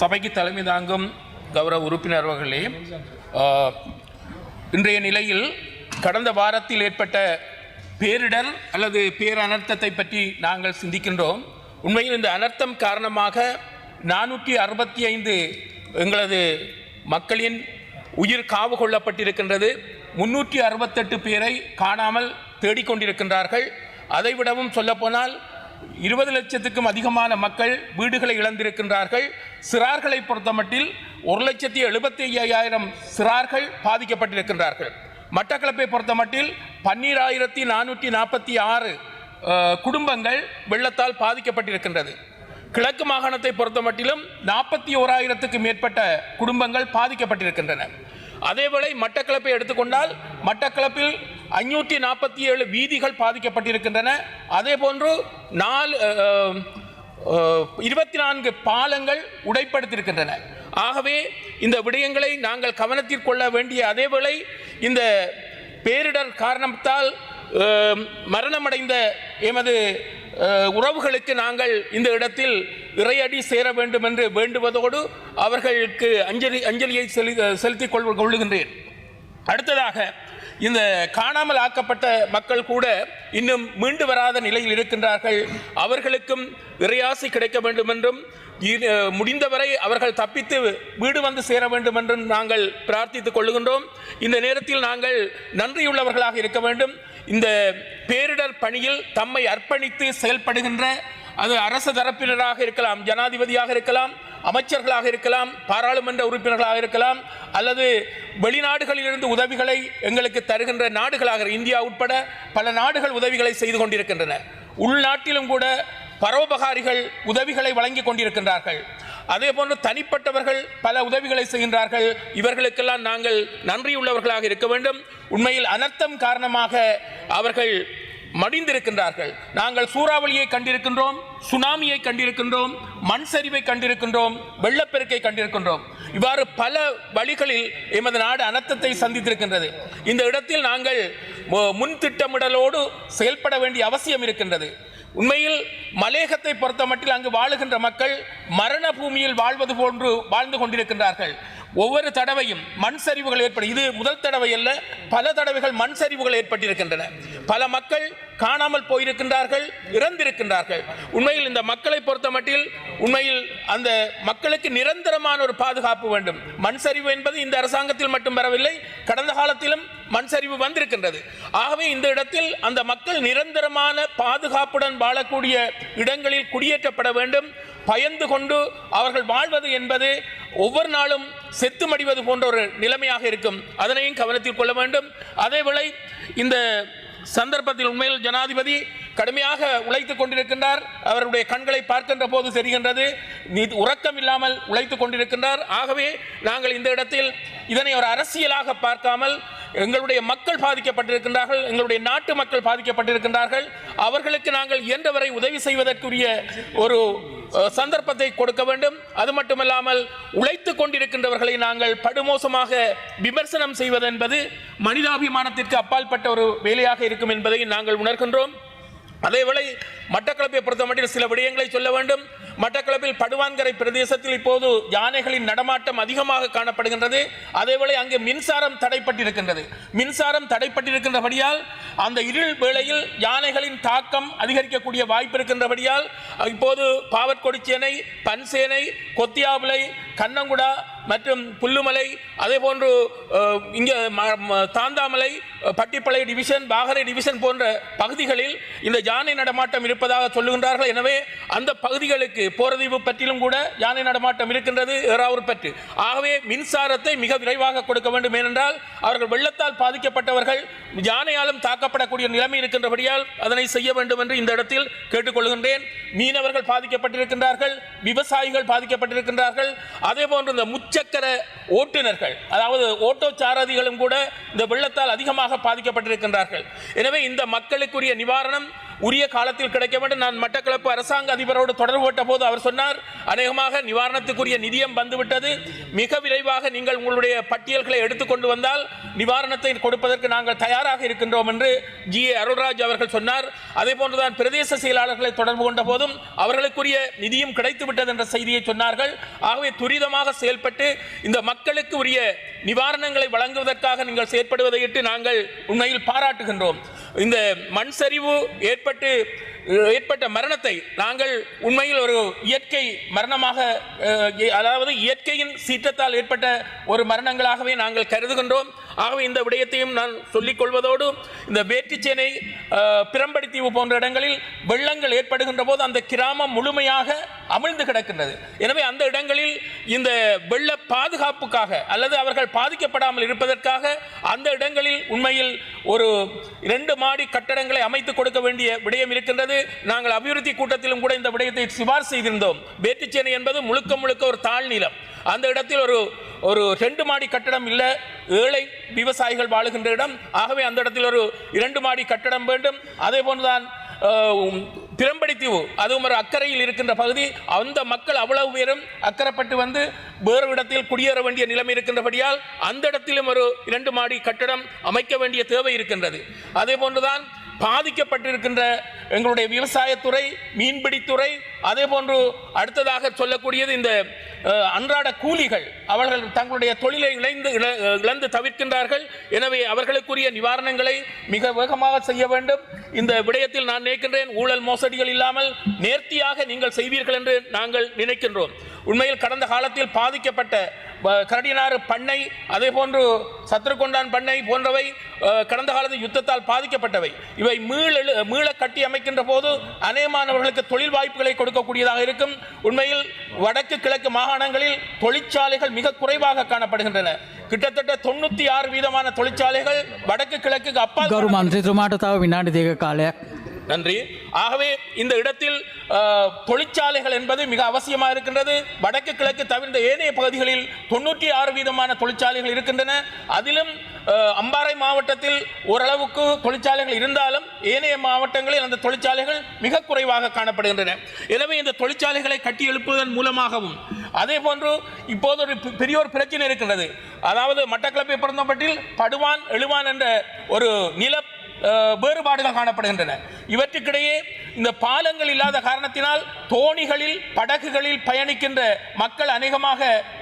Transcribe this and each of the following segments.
சபைக்கு தலைமை தாங்கும் கௌரவ உறுப்பினர் இன்றைய நிலையில் கடந்த வாரத்தில் ஏற்பட்ட பேரிடர் அல்லது பேரனர்த்தத்தை பற்றி நாங்கள் சிந்திக்கின்றோம். உண்மையில் இந்த அனர்த்தம் காரணமாக நானூற்றி அறுபத்தி ஐந்து எங்களது மக்களின் உயிர் காவு கொள்ளப்பட்டிருக்கின்றது. முன்னூற்றி அறுபத்தெட்டு பேரை காணாமல் தேடிக்கொண்டிருக்கின்றார்கள். அதைவிடவும் சொல்லப்போனால் இருபது லட்சத்துக்கும் அதிகமான மக்கள் வீடுகளை இழந்திருக்கின்றார்கள். சிறார்களை பொறுத்தமட்டில் ஒரு லட்சத்தி எழுபத்தி ஐயாயிரம் சிறார்கள் பாதிக்கப்பட்டிருக்கின்றார்கள். மட்டக்களப்பை பொறுத்தமட்டில் பன்னீராயிரத்தி நானூற்றி நாற்பத்தி ஆறு குடும்பங்கள் வெள்ளத்தால் பாதிக்கப்பட்டிருக்கின்றது. கிழக்கு மாகாணத்தை பொறுத்தமட்டிலும் நாற்பத்தி ஓராயிரத்துக்கு மேற்பட்ட குடும்பங்கள் பாதிக்கப்பட்டிருக்கின்றன. அதேவேளை மட்டக்களப்பை எடுத்துக்கொண்டால் மட்டக்களப்பில் ஐநூற்றி நாற்பத்தி ஏழு வீதிகள் பாதிக்கப்பட்டிருக்கின்றன. அதே போன்று நாலு இருபத்தி நான்கு பாலங்கள் உடைப்படுத்தியிருக்கின்றன ஆகவே இந்த விடயங்களை நாங்கள் கவனத்தில் கொள்ள வேண்டிய அதேவேளை இந்த பேரிடர் காரணத்தால் மரணமடைந்த எமது உறவுகளுக்கு நாங்கள் இந்த இடத்தில் இறையடி சேர வேண்டும் என்று வேண்டுவதோடு அவர்களுக்கு அஞ்சலி அஞ்சலியை செலுத்தி செலுத்திக் கொள் கொள்ளுகின்றேன். அடுத்ததாக இந்த காணாமல் ஆக்கப்பட்ட மக்கள் கூட இன்னும் மீண்டு வராத நிலையில் இருக்கின்றார்கள். அவர்களுக்கும் இறையாசி கிடைக்க வேண்டும் என்றும் இது, முடிந்தவரை அவர்கள் தப்பித்து வீடு வந்து சேர வேண்டும் என்றும் நாங்கள் பிரார்த்தித்துக் கொள்ளுகின்றோம் இந்த நேரத்தில் நாங்கள் நன்றியுள்ளவர்களாக இருக்க வேண்டும். இந்த பேரிடர் பணியில் தம்மை அர்ப்பணித்து செயல்படுகின்ற அது அரசு தரப்பினராக இருக்கலாம் ஜனாதிபதியாக இருக்கலாம் அமைச்சர்களாக இருக்கலாம் பாராளுமன்ற உறுப்பினர்களாக இருக்கலாம் அல்லது வெளிநாடுகளிலிருந்து உதவிகளை எங்களுக்கு தருகின்ற நாடுகளாக இந்தியா உட்பட பல நாடுகள் உதவிகளை செய்து கொண்டிருக்கின்றன. உள்நாட்டிலும் கூட பரோபகாரிகள் உதவிகளை வழங்கி கொண்டிருக்கின்றார்கள். அதே போன்று தனிப்பட்டவர்கள் பல உதவிகளை செய்கின்றார்கள். இவர்களுக்கெல்லாம் நாங்கள் நன்றியுள்ளவர்களாக இருக்க வேண்டும். உண்மையில் அனர்த்தம் காரணமாக அவர்கள் மடிந்திருக்கின்றார்கள். நாங்கள் சூறாவளியை கண்டிருக்கின்றோம் சுனாமியை கண்டிருக்கின்றோம் மண் சரிவை கண்டிருக்கின்றோம் வெள்ளப்பெருக்கை கண்டிருக்கின்றோம். இவ்வாறு பல வழிகளில் எமது நாடு அனர்த்தத்தை சந்தித்திருக்கின்றது. இந்த இடத்தில் நாங்கள் முன் திட்டமிடலோடு செயல்பட வேண்டிய அவசியம் இருக்கின்றது. உண்மையில் மலேகத்தை பொறுத்தமட்டில் அங்கு வாழுகின்ற மக்கள் மரண பூமியில் வாழ்வது போன்று வாழ்ந்து கொண்டிருக்கின்றார்கள். ஒவ்வொரு தடவையும் மண் சரிவுகள் ஏற்படும் இது முதல் தடவை அல்ல பல தடவைகள் மண் சரிவுகள் ஏற்பட்டிருக்கின்றன. பல மக்கள் காணாமல் போயிருக்கின்றார்கள் இறந்திருக்கின்றார்கள். உண்மையில் இந்த மக்களை பொறுத்தமட்டில் உண்மையில் அந்த மக்களுக்கு நிரந்தரமான ஒரு பாதுகாப்பு வேண்டும். மண் சரிவு என்பது இந்த அரசாங்கத்தில் மட்டும் வரவில்லை கடந்த காலத்திலும் மண் சரிவு வந்திருக்கின்றது. ஆகவே இந்த இடத்தில் அந்த மக்கள் நிரந்தரமான பாதுகாப்புடன் வாழக்கூடிய இடங்களில் குடியேற்றப்பட வேண்டும். பயந்து கொண்டு அவர்கள் வாழ்வது என்பது ஒவ்வொரு நாளும் செத்து மடிவது போன்ற ஒரு நிலைமையாக இருக்கும். அதனையும் கவனத்தில் கொள்ள வேண்டும். அதேவேளை இந்த சந்தர்ப்பத்தில் உண்மையில் ஜனாதிபதி கடுமையாக உழைத்துக் கொண்டிருக்கின்றார். அவருடைய கண்களை பார்க்கின்ற போது தெரிகின்றது. உறக்கம் இல்லாமல் உழைத்துக் கொண்டிருக்கின்றார். ஆகவே நாங்கள் இந்த இடத்தில் இதனை ஒரு அரசியலாக பார்க்காமல் எங்களுடைய மக்கள் பாதிக்கப்பட்டிருக்கின்றார்கள். எங்களுடைய நாட்டு மக்கள் பாதிக்கப்பட்டிருக்கின்றார்கள். அவர்களுக்கு நாங்கள் இயன்றவரை உதவி செய்வதற்குரிய ஒரு சந்தர்ப்பத்தை கொடுக்க வேண்டும். அது மட்டுமல்லாமல் உழைத்துக் கொண்டிருக்கின்றவர்களை நாங்கள் படுமோசமாக விமர்சனம் செய்வதென்பது மனிதாபிமானத்திற்கு அப்பாற்பட்ட ஒரு வேலையாக இருக்கும் என்பதை நாங்கள் உணர்கின்றோம். அதேவேளை மட்டக்களப்பை பொறுத்தமட்டில் சில விடயங்களை சொல்ல வேண்டும். மட்டக்களப்பில் படுவான்கரை பிரதேசத்தில் இப்போது யானைகளின் நடமாட்டம் அதிகமாக காணப்படுகின்றது. அதேவேளை அங்கே மின்சாரம் தடைப்பட்டிருக்கின்றது. மின்சாரம் தடைப்பட்டிருக்கின்றபடியால் அந்த இருள் வேளையில் யானைகளின் தாக்கம் அதிகரிக்கக்கூடிய வாய்ப்பு இருக்கின்றபடியால் இப்போது பாவற்கொடிச்சேனை பன்சேனை கொத்தியாவிலை கண்ணங்குடா மற்றும் புல்லுமலை அதே போன்று இங்கே ம- தாந்தாமலை பட்டிப்பளை டிவிஷன் பாகரை டிவிஷன் போன்ற பகுதிகளில் இந்த யானை நடமாட்டம் இருப்பதாக சொல்லுகின்றார்கள். எனவே அந்த பகுதிகளுக்கு போரதீவு பற்றிலும் கூட யானை நடமாட்டம் இருக்கின்றது ஏறாவூர் பற்று. ஆகவே மின்சாரத்தை மிக விரைவாக கொடுக்க வேண்டும். ஏனென்றால் அவர்கள் வெள்ளத்தால் பாதிக்கப்பட்டவர்கள் யானையாலும் தாக்கப்படக்கூடிய நிலைமை இருக்கின்றபடியால் அதனை செய்ய வேண்டும் என்று இந்த இடத்தில் கேட்டுக்கொள்கின்றேன். மீனவர்கள் பாதிக்கப்பட்டிருக்கின்றார்கள் விவசாயிகள் பாதிக்கப்பட்டிருக்கின்றார்கள். அதே போன்று இந்த முச்சக்கர ஓட்டுநர்கள் அதாவது ஓட்டோ சாரதிகளும் கூட இந்த வெள்ளத்தால் அதிகமாக பாதிக்கப்பட்டிருக்கின்றார்கள். எனவே இந்த மக்களுக்குரிய நிவாரணம் உரிய காலத்தில் கிடைக்க வேண்டும். நான் மட்டக்களப்பு அரசாங்க அதிபரோடு தொடர்பு கொண்ட போது அவர் சொன்னார் அநேகமாக நிவாரணத்துக்குரிய நிதியம் வந்துவிட்டது. மிக விரைவாக நீங்கள் உங்களுடைய பட்டியல்களை எடுத்துக்கொண்டு வந்தால் நிவாரணத்தை கொடுப்பதற்கு நாங்கள் தயாராக இருக்கின்றோம் என்று ஜி. ஏ. அருள்ராஜ் அவர்கள் சொன்னார். அதே போன்றுதான் பிரதேச செயலாளர்களை தொடர்பு கொண்ட போதும் அவர்களுக்குரிய நிதியும் கிடைத்துவிட்டது என்ற செய்தியை சொன்னார்கள். ஆகவே துரிதமாக செயல்பட்டு இந்த மக்களுக்கு உரிய நிவாரணங்களை வழங்குவதற்காக நீங்கள் செயற்படுவதையிட்டு நாங்கள் உண்மையில் பாராட்டுகின்றோம். இந்த மண் சரிவு ஏற்பட்டு ஏற்பட்ட மரணத்தை நாங்கள் உண்மையில் ஒரு இயற்கை மரணமாக அதாவது இயற்கையின் சீற்றத்தால் ஏற்பட்ட ஒரு மரணங்களாகவே நாங்கள் கருதுகின்றோம். ஆகவே இந்த விடயத்தையும் நான் சொல்லிக் கொள்வதோடு இந்த வேற்றுச்சேனை பிரம்படித்தீவு போன்ற இடங்களில் வெள்ளங்கள் ஏற்படுகின்ற போது அந்த கிராமம் முழுமையாக அமிழ்ந்து கிடக்கின்றது. எனவே அந்த இடங்களில் இந்த வெள்ள பாதுகாப்புக்காக அல்லது அவர்கள் பாதிக்கப்படாமல் இருப்பதற்காக அந்த இடங்களில் உண்மையில் ஒரு இரண்டு மாடி கட்டடங்களை அமைத்து கொடுக்க வேண்டிய விடயம் இருக்கின்றது. நாங்கள் அபிவிருத்தி கூட்டத்திலும் கூட இந்த விடயத்தை சிபார் செய்திருந்தோம். வேட்டுச்சேனை என்பது முழுக்க முழுக்க ஒரு தாழ்நிலம் அந்த இடத்தில் ஒரு ஒரு ரெண்டு மாடி கட்டடம் இல்லை ஏழை விவசாயிகள் வாழுகின்ற இடம். ஆகவே அந்த இடத்தில் ஒரு இரண்டு மாடி கட்டடம் வேண்டும். அதே போன்றுதான் அஹ், அதுவும் ஒரு அக்கறையில் இருக்கின்ற பகுதி. அந்த மக்கள் அவ்வளவு பேரும் அக்கறைப்பட்டு வந்து வேறு இடத்தில் குடியேற வேண்டிய நிலைமை இருக்கின்றபடியால் அந்த இடத்திலும் ஒரு இரண்டு மாடி கட்டடம் அமைக்க வேண்டிய தேவை இருக்கின்றது. அதே போன்றுதான் பாதிக்கப்பட்டிருக்கின்ற எங்களுடைய விவசாயத்துறை மீன்பிடித்துறை அதே போன்று அடுத்ததாக சொல்லக்கூடியது இந்த அன்றாட கூலிகள் அவர்கள் தங்களுடைய தொழிலை இழந்து இழ- இழந்து தவிர்க்கின்றார்கள். எனவே அவர்களுக்குரிய நிவாரணங்களை மிக வேகமாக செய்ய வேண்டும். இந்த விடயத்தில் நான் நினைக்கின்றேன் ஊழல் மோசடிகள் இல்லாமல் நேர்த்தியாக நீங்கள் செய்வீர்கள் என்று நாங்கள் நினைக்கின்றோம். உண்மையில் கடந்த காலத்தில் பாதிக்கப்பட்ட ப- கரடினாறு பண்ணை அதே போன்று சத்ருகொண்டான் பண்ணை போன்றவை அஹ், கடந்த காலத்தில் யுத்தத்தால் பாதிக்கப்பட்டவை இவை மீள மீள கட்டி அமைக்கின்ற போது அநேகமானவர்களுக்கு தொழில் வாய்ப்புகளை கொடுக்கக்கூடியதாக இருக்கும் உண்மையில் வடக்கு கிழக்கு மாகாணங்களில் தொழிற்சாலைகள் மிக குறைவாக காணப்படுகின்றன கிட்டத்தட்ட தொண்ணூத்தி ஆறு வீதமான தொழிற்சாலைகள் வடக்கு கிழக்கு அப்பால் ගරු මන්ත්‍රතුමාට තව විනාඩි දෙක කාලයක් நன்றி. ஆகவே இந்த இடத்தில் தொழிற்சாலைகள் என்பது மிக அவசியமாக இருக்கின்றது. வடக்கு கிழக்கு தவிர்ந்த ஏனைய பகுதிகளில் தொண்ணூற்றி ஆறு வீதமான தொழிற்சாலைகள் இருக்கின்றன. அதிலும் அம்பாறை மாவட்டத்தில் ஓரளவுக்கு தொழிற்சாலைகள் இருந்தாலும் ஏனைய மாவட்டங்களில் அந்த தொழிற்சாலைகள் மிக குறைவாக காணப்படுகின்றன. எனவே இந்த தொழிற்சாலைகளை கட்டி எழுப்புவதன் மூலமாகவும் அதே போன்று இப்போது ஒரு பெரிய ஒரு பிரச்சனை இருக்கின்றது. அதாவது மட்டக்களப்பை பிறந்தப்பட்டில் படுவான் எழுவான் என்ற ஒரு நில வேறுபாடுகள் காணப்படுகின்றன. இவற்றுக்கிடையே இந்த பாலங்கள் இல்லாத காரணத்தினால் தோணிகளில் படகுகளில் பயணிக்கின்ற மக்கள் அநேகமாக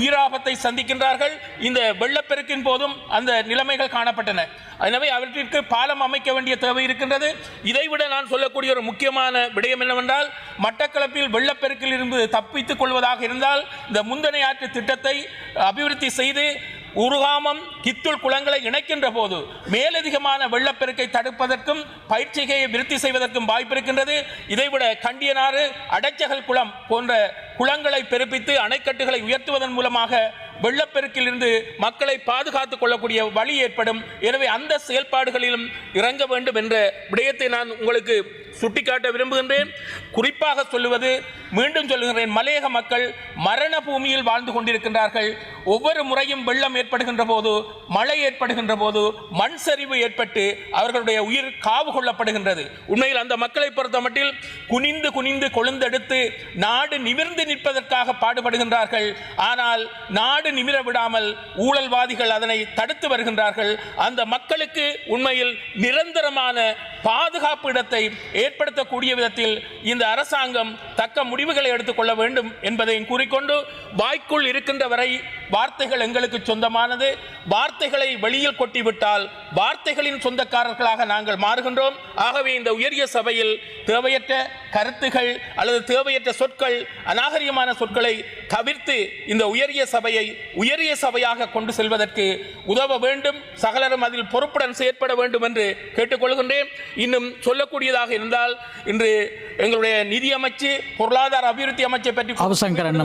உயிராபத்தை சந்திக்கின்றார்கள். இந்த வெள்ளப்பெருக்கின் போதும் அந்த நிலைமைகள் காணப்பட்டன. எனவே அவற்றிற்கு பாலம் அமைக்க வேண்டிய தேவை இருக்கின்றது. இதைவிட நான் சொல்லக்கூடிய ஒரு முக்கியமான விடயம் என்னவென்றால் மட்டக்களப்பில் வெள்ளப்பெருக்கில் இருந்து தப்பித்துக் கொள்வதாக இருந்தால் இந்த முந்தனை ஆற்று திட்டத்தை அபிவிருத்தி செய்து உருகாமம் கித்துள் குளங்களை இணைக்கின்ற போது மேலதிகமான வெள்ளப்பெருக்கை தடுப்பதற்கும் பயிற்சிகையை விருத்தி செய்வதற்கும் வாய்ப்பிருக்கின்றது இதைவிட கண்டியனாறு அடைச்சகல் குளம் போன்ற குளங்களை பெருப்பித்து அணைக்கட்டுகளை உயர்த்துவதன் மூலமாக வெள்ளப்பெருக்கிலிருந்து மக்களை பாதுகாத்துக் கொள்ளக்கூடிய வழி ஏற்படும். எனவே அந்த செயல்பாடுகளிலும் இறங்க வேண்டும் என்ற விடயத்தை நான் உங்களுக்கு சுட்டிக்காட்ட விரும்புகின்றேன். குறிப்பாக சொல்லுவது மீண்டும் சொல்லுகிறேன் மலையக மக்கள் மரண பூமியில் வாழ்ந்து கொண்டிருக்கின்றார்கள். ஒவ்வொரு முறையும் வெள்ளம் ஏற்படுகின்ற போது மழை ஏற்படுகின்ற போது மண் சரிவு ஏற்பட்டு அவர்களுடைய உயிர் காவு கொள்ளப்படுகின்றது. உண்மையில் அந்த மக்களை பொறுத்த மட்டில் குனிந்து குனிந்து கொழுந்தெடுத்து நாடு நிமிர்ந்து நிற்பதற்காக பாடுபடுகின்றார்கள். ஆனால் நாடு நிமிர விடாமல் ஊழல்வாதிகள் அதனை தடுத்து வருகின்றார்கள். அந்த மக்களுக்கு உண்மையில் நிரந்தரமான பாதுகாப்பு இடத்தை ஏற்படுத்தக்கூடிய விதத்தில் இந்த அரசாங்கம் தக்க முடிவுகளை எடுத்துக்கொள்ள வேண்டும் என்பதையும் கூறிக்கொண்டு வாய்க்குள் இருக்கின்ற வரை வார்த்தைகள் எங்களுக்கு சொந்தமானது. வார்த்தைகளை வெளியில் கொட்டிவிட்டால் வார்த்தைகளின் சொந்தக்காரர்களாக நாங்கள் மாறுகின்றோம். ஆகவே இந்த உயரிய சபையில் தேவையற்ற கருத்துகள் அல்லது தேவையற்ற சொற்கள் அநாகரியமான சொற்களை தவிர்த்து இந்த உயரிய சபையை உயரிய சபையாக கொண்டு செல்வதற்கு உதவ வேண்டும். சகலரும் அதில் பொறுப்புடன் செயற்பட வேண்டும் என்று கேட்டுக்கொள்கின்றேன். இன்னும் சொல்லக்கூடியதாக இருந்தால் இன்று எங்களுடைய நிதியமைச்சு பொருளாதார அபிவிருத்தி அமைச்சை பற்றி அவசங்கரன்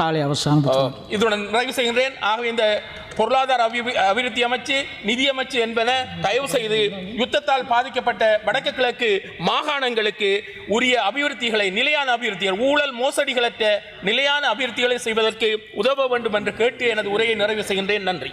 காலை அவசானம் இதனுடன் நிறைவு செய்கின்றேன். ஆகவே இந்த பொருளாதார பொருளாதார அபிவிருத்தி அமைச்சு நிதி அமைச்சு என்பன தயவு செய்து யுத்தத்தால் பாதிக்கப்பட்ட வடக்கு கிழக்கு மாகாணங்களுக்கு உரிய அபிவிருத்திகளை நிலையான அபிவிருத்திகள் ஊழல் மோசடிகளற்ற நிலையான அபிவிருத்திகளை செய்வதற்கு உதவ வேண்டும் என்று கேட்டு எனது உரையை நிறைவு செய்கின்றேன். நன்றி.